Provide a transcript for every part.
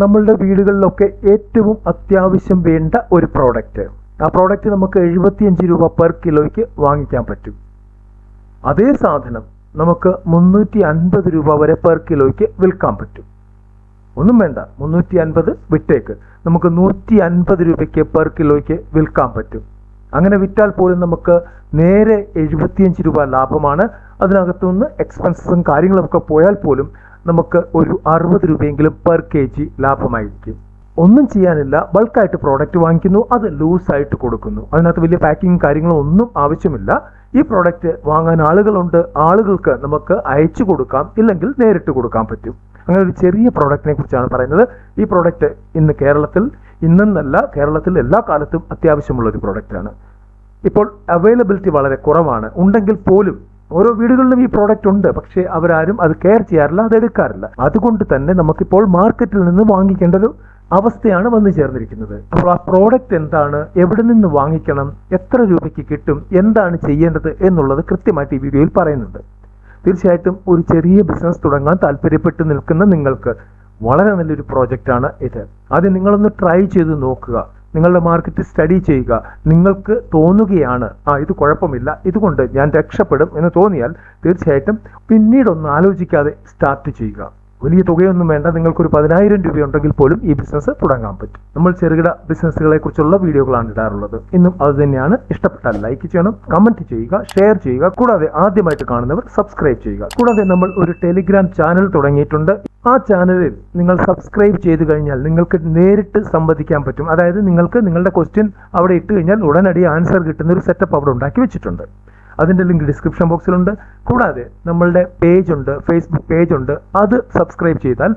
നമ്മളുടെ വീടുകളിലൊക്കെ ഏറ്റവും അത്യാവശ്യം വേണ്ട ഒരു പ്രോഡക്റ്റ് ആ പ്രോഡക്റ്റ് നമുക്ക് എഴുപത്തിയഞ്ച് രൂപ പെർ കിലോയ്ക്ക് വാങ്ങിക്കാൻ പറ്റും. അതേ സാധനം നമുക്ക് മുന്നൂറ്റി അൻപത് രൂപ വരെ പെർ കിലോയ്ക്ക് വിൽക്കാൻ പറ്റും. ഒന്നും വേണ്ട മുന്നൂറ്റി അൻപത് വിട്ടേക്ക്. നമുക്ക് നൂറ്റി അൻപത് രൂപയ്ക്ക് പെർ കിലോയ്ക്ക് വിൽക്കാൻ പറ്റും. അങ്ങനെ വിറ്റാൽ പോലും നമുക്ക് നേരെ എഴുപത്തിയഞ്ച് രൂപ ലാഭമാണ്. അതിനകത്തുനിന്ന് എക്സ്പെൻസസും കാര്യങ്ങളൊക്കെ പോയാൽ പോലും നമുക്ക് ഒരു അറുപത് രൂപയെങ്കിലും പെർ കെ ജി ലാഭമായിരിക്കും. ഒന്നും ചെയ്യാനില്ല ബൾക്കായിട്ട് പ്രോഡക്റ്റ് വാങ്ങിക്കുന്നു അത് ലൂസായിട്ട് കൊടുക്കുന്നു. അതിനകത്ത് വലിയ പാക്കിങ് കാര്യങ്ങളും ഒന്നും ആവശ്യമില്ല. ഈ പ്രോഡക്റ്റ് വാങ്ങാൻ ആളുകളുണ്ട് ആളുകൾക്ക് നമുക്ക് അയച്ചു കൊടുക്കാം ഇല്ലെങ്കിൽ നേരിട്ട് കൊടുക്കാൻ പറ്റും. അങ്ങനെ ഒരു ചെറിയ പ്രോഡക്റ്റിനെ കുറിച്ചാണ് പറയുന്നത്. ഈ പ്രോഡക്റ്റ് ഇന്ന് കേരളത്തിൽ ഇന്നെന്നല്ല കേരളത്തിൽ എല്ലാ കാലത്തും അത്യാവശ്യമുള്ള ഒരു പ്രോഡക്റ്റാണ് ഇപ്പോൾ അവൈലബിലിറ്റി വളരെ കുറവാണ്. ഉണ്ടെങ്കിൽ പോലും ഓരോ വീടുകളിലും ഈ പ്രോഡക്റ്റ് ഉണ്ട്. പക്ഷേ അവരാരും അത് കെയർ ചെയ്യാറില്ല അത് എടുക്കാറില്ല. അതുകൊണ്ട് തന്നെ നമുക്കിപ്പോൾ മാർക്കറ്റിൽ നിന്ന് വാങ്ങിക്കേണ്ട ഒരു അവസ്ഥയാണ് വന്നു ചേർന്നിരിക്കുന്നത്. അപ്പോൾ ആ പ്രോഡക്റ്റ് എന്താണ്? എവിടെ നിന്ന് വാങ്ങിക്കണം? എത്ര രൂപയ്ക്ക് കിട്ടും? എന്താണ് ചെയ്യേണ്ടത് എന്നുള്ളത് കൃത്യമായിട്ട് ഈ വീഡിയോയിൽ പറയുന്നുണ്ട്. തീർച്ചയായിട്ടും ഒരു ചെറിയ ബിസിനസ് തുടങ്ങാൻ താല്പര്യപ്പെട്ട് നിൽക്കുന്ന നിങ്ങൾക്ക് വളരെ നല്ലൊരു പ്രോജക്റ്റാണ് ഇത്. ആദ്യം നിങ്ങളൊന്ന് ട്രൈ ചെയ്ത് നോക്കുക. നിങ്ങളുടെ മാർക്കറ്റ് സ്റ്റഡി ചെയ്യുക. നിങ്ങൾക്ക് തോന്നുകയാണ് ആ ഇത് കുഴപ്പമില്ല ഇതുകൊണ്ട് ഞാൻ രക്ഷപ്പെടും എന്ന് തോന്നിയാൽ തീർച്ചയായിട്ടും പിന്നീടൊന്ന് ആലോചിക്കാതെ സ്റ്റാർട്ട് ചെയ്യുക. വലിയ തുകയൊന്നും വേണ്ട നിങ്ങൾക്കൊരു പതിനായിരം രൂപയുണ്ടെങ്കിൽ പോലും ഈ ബിസിനസ് തുടങ്ങാൻ പറ്റും. നമ്മൾ ചെറുകിട ബിസിനസ്സുകളെ കുറിച്ചുള്ള വീഡിയോകളാണ് ഇടാറുള്ളത്. ഇന്നും അത് തന്നെയാണ്. ഇഷ്ടപ്പെട്ടാൽ ലൈക്ക് ചെയ്യണം കമന്റ് ചെയ്യുക ഷെയർ ചെയ്യുക. കൂടാതെ ആദ്യമായിട്ട് കാണുന്നവർ സബ്സ്ക്രൈബ് ചെയ്യുക. കൂടാതെ നമ്മൾ ഒരു ടെലിഗ്രാം ചാനൽ തുടങ്ങിയിട്ടുണ്ട്. ആ ചാനലിൽ നിങ്ങൾ സബ്സ്ക്രൈബ് ചെയ്ത് കഴിഞ്ഞാൽ നിങ്ങൾക്ക് നേരിട്ട് സംവദിക്കാൻ പറ്റും. അതായത് നിങ്ങൾക്ക് നിങ്ങളുടെ ക്വസ്റ്റ്യൻ അവിടെ ഇട്ട് കഴിഞ്ഞാൽ ഉടനടി ആൻസർ കിട്ടുന്ന ഒരു സെറ്റപ്പ് അവിടെ ഉണ്ടാക്കി വെച്ചിട്ടുണ്ട്. അതിന്റെ ലിങ്ക് ഡിസ്ക്രിപ്ഷൻ ബോക്സിലുണ്ട് കൂടാതെ നമ്മളുടെ പേജ് ഉണ്ട് ഫേസ്ബുക്ക് പേജ് ഉണ്ട്. അത് സബ്സ്ക്രൈബ് ചെയ്താൽ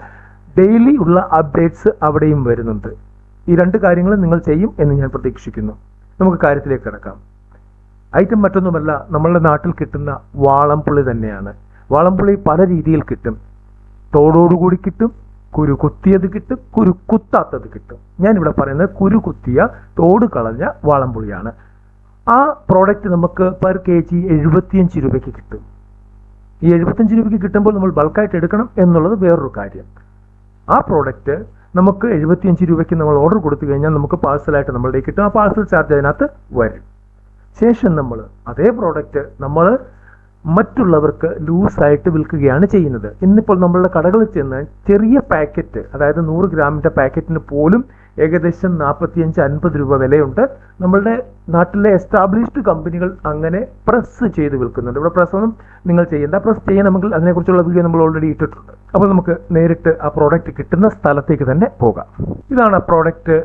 ഡെയിലി ഉള്ള അപ്ഡേറ്റ്സ് അവിടെയും വരുന്നുണ്ട്. ഈ രണ്ട് കാര്യങ്ങളും നിങ്ങൾ ചെയ്യും എന്ന് ഞാൻ പ്രതീക്ഷിക്കുന്നു. നമുക്ക് കാര്യത്തിലേക്ക് കിടക്കാം. ഐറ്റം മറ്റൊന്നുമല്ല നമ്മളുടെ നാട്ടിൽ കിട്ടുന്ന വാളംപുളി തന്നെയാണ്. വാളംപുളി പല രീതിയിൽ കിട്ടും. തോടോടുകൂടി കിട്ടും കുരു കുത്തിയത് കിട്ടും കുരു കുത്താത്തത് കിട്ടും. ഞാനിവിടെ പറയുന്നത് കുരു കുത്തിയ തോട് കളഞ്ഞ വാളംപുളിയാണ്. ആ പ്രോഡക്റ്റ് നമുക്ക് പെർ കെ ജി എഴുപത്തിയഞ്ച് രൂപയ്ക്ക് കിട്ടും. ഈ എഴുപത്തഞ്ച് രൂപയ്ക്ക് കിട്ടുമ്പോൾ നമ്മൾ ബൾക്കായിട്ട് എടുക്കണം എന്നുള്ളത് വേറൊരു കാര്യം. ആ പ്രോഡക്റ്റ് നമുക്ക് എഴുപത്തിയഞ്ച് രൂപയ്ക്ക് നമ്മൾ ഓർഡർ കൊടുത്തു കഴിഞ്ഞാൽ നമുക്ക് പാഴ്സലായിട്ട് നമ്മളുടെ കിട്ടും. ആ പാഴ്സൽ ചാർജ് അതിനകത്ത് വരും. ശേഷം നമ്മൾ അതേ പ്രോഡക്റ്റ് നമ്മൾ മറ്റുള്ളവർക്ക് ലൂസായിട്ട് വിൽക്കുകയാണ് ചെയ്യുന്നത്. ഇന്നിപ്പോൾ നമ്മളുടെ കടകളിൽ ചെന്ന് ചെറിയ പാക്കറ്റ് അതായത് നൂറ് ഗ്രാമിന്റെ പാക്കറ്റിന് പോലും ഏകദേശം നാൽപ്പത്തിയഞ്ച് അൻപത് രൂപ വിലയുണ്ട്. നമ്മളുടെ നാട്ടിലെ എസ്റ്റാബ്ലിഷ്ഡ് കമ്പനികൾ അങ്ങനെ പ്രസ് ചെയ്ത് വിൽക്കുന്നുണ്ട്. ഇവിടെ പ്രസ് ഒന്നും നിങ്ങൾ ചെയ്യേണ്ട പ്രസ് ചെയ്യണമെങ്കിൽ അതിനെക്കുറിച്ചുള്ള വീഡിയോ നമ്മൾ ഓൾറെഡി ഇട്ടിട്ടുണ്ട്. അപ്പോൾ നമുക്ക് നേരിട്ട് ആ പ്രോഡക്റ്റ് കിട്ടുന്ന സ്ഥലത്തേക്ക് തന്നെ പോകാം. ഇതാണ് ആ product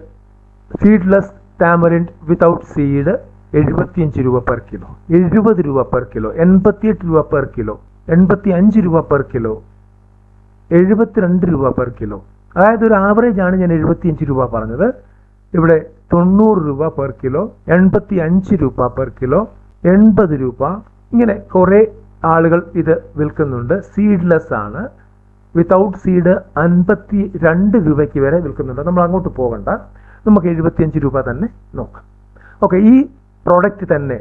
seedless tamarind without seed എഴുപത്തിയഞ്ച് രൂപ പെർ കിലോ എഴുപത് രൂപ പെർ കിലോ എൺപത്തിയെട്ട് രൂപ പെർ കിലോ എൺപത്തി അഞ്ച് രൂപ പെർ കിലോ എഴുപത്തിരണ്ട് രൂപ പെർ കിലോ അതായത് ഒരു ആവറേജ് ആണ് ഞാൻ എഴുപത്തിയഞ്ച് രൂപ പറഞ്ഞത്. ഇവിടെ തൊണ്ണൂറ് രൂപ പെർ കിലോ എൺപത്തി അഞ്ച് രൂപ പെർ കിലോ എൺപത് രൂപ. ഇങ്ങനെ കുറേ ആളുകൾ ഇത് വിൽക്കുന്നുണ്ട്. സീഡ്ലെസ് ആണ്. വിത്തൗട്ട് സീഡ് അൻപത്തി രണ്ട് രൂപയ്ക്ക് വരെ വിൽക്കുന്നുണ്ട്. നമ്മൾ അങ്ങോട്ട് പോകണ്ട. നമുക്ക് എഴുപത്തിയഞ്ച് രൂപ തന്നെ നോക്കാം. ഓക്കെ ഈ പ്രോഡക്റ്റ് തന്നെ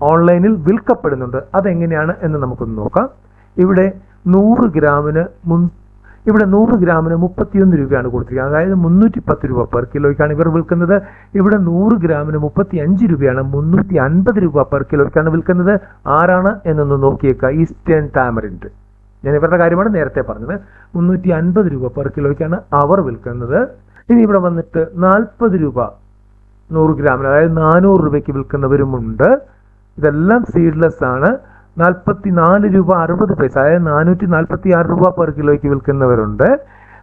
ഓൺലൈനിൽ വിൽക്കപ്പെടുന്നുണ്ട്. അതെങ്ങനെയാണ് എന്ന് നമുക്കൊന്ന് നോക്കാം. ഇവിടെ നൂറ് ഗ്രാമിന് മുൻ ഇവിടെ നൂറ് ഗ്രാമിന് മുപ്പത്തിയൊന്ന് രൂപയാണ് കൊടുത്തിരിക്കുന്നത്. അതായത് മുന്നൂറ്റി പത്ത് രൂപ പെർ കിലോയ്ക്കാണ് ഇവർ വിൽക്കുന്നത്. ഇവിടെ നൂറ് ഗ്രാമിന് മുപ്പത്തി അഞ്ച് രൂപയാണ് മുന്നൂറ്റി അൻപത് രൂപ പെർ കിലോയ്ക്കാണ് വിൽക്കുന്നത്. ആരാണ് എന്നൊന്ന് നോക്കിയേക്കുക ഈസ്റ്റേൺ ടാമറിൻഡ്. ഞാൻ ഇവരുടെ കാര്യമാണ് നേരത്തെ പറഞ്ഞത്. മുന്നൂറ്റി അൻപത് രൂപ പെർ കിലോയ്ക്കാണ് അവർ വിൽക്കുന്നത്. ഇനി ഇവിടെ വന്നിട്ട് നാൽപ്പത് രൂപ നൂറ് ഗ്രാമിന് അതായത് നാനൂറ് രൂപയ്ക്ക് വിൽക്കുന്നവരുമുണ്ട്. ഇതെല്ലാം സീഡ്ലെസ് ആണ്. നാൽപ്പത്തി നാല് രൂപ അറുപത് പൈസ അതായത് നാനൂറ്റി നാൽപ്പത്തി ആറ് രൂപ പെർ കിലോയ്ക്ക് വിൽക്കുന്നവരുണ്ട്.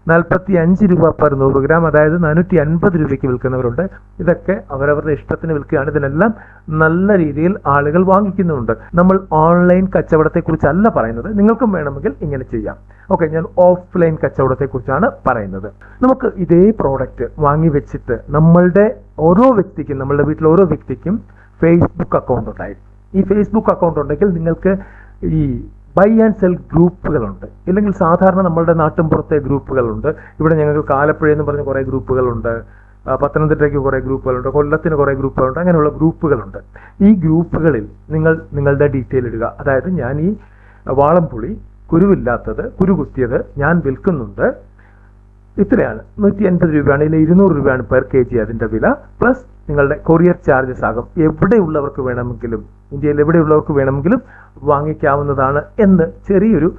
നാൽപ്പത്തി അഞ്ച് രൂപ പെർ നൂറ് ഗ്രാം അതായത് നാനൂറ്റി അൻപത് രൂപയ്ക്ക് വിൽക്കുന്നവരുണ്ട്. ഇതൊക്കെ അവരവരുടെ ഇഷ്ടത്തിന് വിൽക്കുകയാണ്. ഇതിനെല്ലാം നല്ല രീതിയിൽ ആളുകൾ വാങ്ങിക്കുന്നുണ്ട് നമ്മൾ ഓൺലൈൻ കച്ചവടത്തെക്കുറിച്ചല്ല പറയുന്നത്. നിങ്ങൾക്കും വേണമെങ്കിൽ ഇങ്ങനെ ചെയ്യാം. ഓക്കെ ഞാൻ ഓഫ്ലൈൻ കച്ചവടത്തെക്കുറിച്ചാണ് പറയുന്നത്. നമുക്ക് ഇതേ പ്രോഡക്റ്റ് വാങ്ങി വെച്ചിട്ട് നമ്മളുടെ ഓരോ വ്യക്തിക്കും നമ്മളുടെ വീട്ടിലെ ഓരോ വ്യക്തിക്കും ഫേസ്ബുക്ക് അക്കൗണ്ട് ഉണ്ടായിരിക്കും. ഈ ഫേസ്ബുക്ക് അക്കൗണ്ട് ഉണ്ടെങ്കിൽ നിങ്ങൾക്ക് ഈ ബൈ ആൻഡ് സെൽ ഗ്രൂപ്പുകളുണ്ട്. ഇല്ലെങ്കിൽ സാധാരണ നമ്മളുടെ നാട്ടിൻ പുറത്തെ ഗ്രൂപ്പുകളുണ്ട്. ഇവിടെ ഞങ്ങൾക്ക് കാലപ്പുഴ എന്ന് പറഞ്ഞ കുറേ ഗ്രൂപ്പുകളുണ്ട്. പത്തനംതിട്ടയ്ക്ക് കുറേ ഗ്രൂപ്പുകളുണ്ട്. കൊല്ലത്തിന് കുറേ ഗ്രൂപ്പുകളുണ്ട്. അങ്ങനെയുള്ള ഗ്രൂപ്പുകളുണ്ട്. ഈ ഗ്രൂപ്പുകളിൽ നിങ്ങൾ നിങ്ങളുടെ ഡീറ്റെയിൽ ഇടുക. അതായത് ഞാൻ ഈ വാളംപുളി കുരുവില്ലാത്തത് കുരു കുത്തിയത് ഞാൻ വിൽക്കുന്നുണ്ട്. ഇത്രയാണ്. നൂറ്റി എൺപത് രൂപയാണ്. ഇല്ല ഇരുന്നൂറ് രൂപയാണ് പെർ കെ ജി അതിന്റെ വില. പ്ലസ് നിങ്ങളുടെ കൊറിയർ ചാർജസ് ആകും. എവിടെയുള്ളവർക്ക് വേണമെങ്കിലും ഇന്ത്യയിൽ എവിടെയുള്ളവർക്ക് വേണമെങ്കിലും വാങ്ങിക്കാവുന്നതാണ് എന്ന് ചെറിയൊരു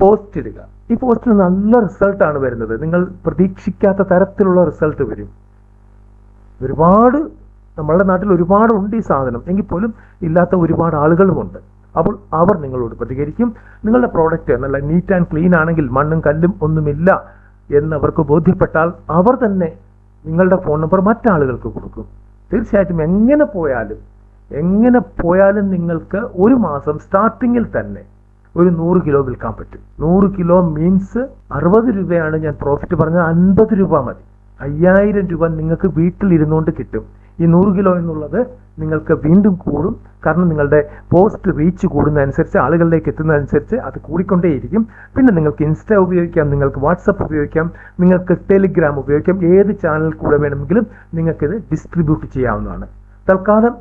പോസ്റ്റ് ഇടുക. ഈ പോസ്റ്റിൽ നല്ല റിസൾട്ടാണ് വരുന്നത്. നിങ്ങൾ പ്രതീക്ഷിക്കാത്ത തരത്തിലുള്ള റിസൾട്ട് വരും. ഒരുപാട് നമ്മളുടെ നാട്ടിൽ ഒരുപാട് ഉണ്ട് ഈ സാധനം. എങ്കിൽ പോലും ഇല്ലാത്ത ഒരുപാട് ആളുകളുമുണ്ട്. അപ്പോൾ അവർ നിങ്ങളോട് പ്രതികരിക്കും. നിങ്ങളുടെ പ്രോഡക്റ്റ് നല്ല നീറ്റ് ആൻഡ് ക്ലീൻ ആണെങ്കിൽ മണ്ണും കല്ലും ഒന്നുമില്ല. എന്നവർക്ക് ബോധ്യപ്പെട്ടാൽ അവർ തന്നെ നിങ്ങളുടെ ഫോൺ നമ്പർ മറ്റാളുകൾക്ക് കൊടുക്കും. തീർച്ചയായിട്ടും എങ്ങനെ പോയാലും എങ്ങനെ പോയാലും നിങ്ങൾക്ക് ഒരു മാസം സ്റ്റാർട്ടിങ്ങിൽ തന്നെ ഒരു നൂറ് കിലോ വിൽക്കാൻ പറ്റും. നൂറ് കിലോ മീൻസ് അറുപത് രൂപയാണ് ഞാൻ പ്രോഫിറ്റ് പറഞ്ഞാൽ അൻപത് രൂപ മതി. അയ്യായിരം രൂപ നിങ്ങൾക്ക് വീട്ടിൽ ഇരുന്നുകൊണ്ട് കിട്ടും. ഈ നൂറ് കിലോ എന്നുള്ളത് നിങ്ങൾക്ക് വീണ്ടും കൂടും. കാരണം നിങ്ങളുടെ പോസ്റ്റ് റീച്ച് കൂടുന്നതനുസരിച്ച് ആളുകളിലേക്ക് എത്തുന്നതനുസരിച്ച് അത് കൂടിക്കൊണ്ടേയിരിക്കും. പിന്നെ നിങ്ങൾക്ക് ഇൻസ്റ്റ ഉപയോഗിക്കാം നിങ്ങൾക്ക് വാട്സപ്പ് ഉപയോഗിക്കാം നിങ്ങൾക്ക് ടെലിഗ്രാം ഉപയോഗിക്കാം. ഏത് ചാനലിൽ കൂടെ വേണമെങ്കിലും നിങ്ങൾക്കിത് ഡിസ്ട്രിബ്യൂട്ട് ചെയ്യാവുന്നതാണ്. തൽക്കാലം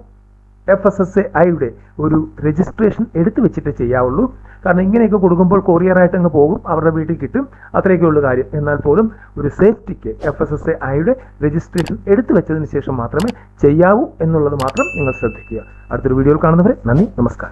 എഫ് എസ് എസ് ഐയുടെ ഒരു രജിസ്ട്രേഷൻ എടുത്തു വെച്ചിട്ട് ചെയ്യാവുള്ളൂ. കാരണം ഇങ്ങനെയൊക്കെ കൊടുക്കുമ്പോൾ കൊറിയറായിട്ട് അങ്ങ് പോകും അവരുടെ വീട്ടിൽ കിട്ടും. അത്രയൊക്കെ ഉള്ളൂ കാര്യം. എന്നാൽ പോലും ഒരു സേഫ്റ്റിക്ക് എഫ് എസ് എസ് ഐയുടെ രജിസ്ട്രേഷൻ എടുത്തു വെച്ചതിന് ശേഷം മാത്രമേ ചെയ്യാവൂ എന്നുള്ളത് മാത്രം നിങ്ങൾ ശ്രദ്ധിക്കുക. അടുത്തൊരു വീഡിയോയിൽ കാണുന്നവരെ നന്ദി നമസ്കാരം.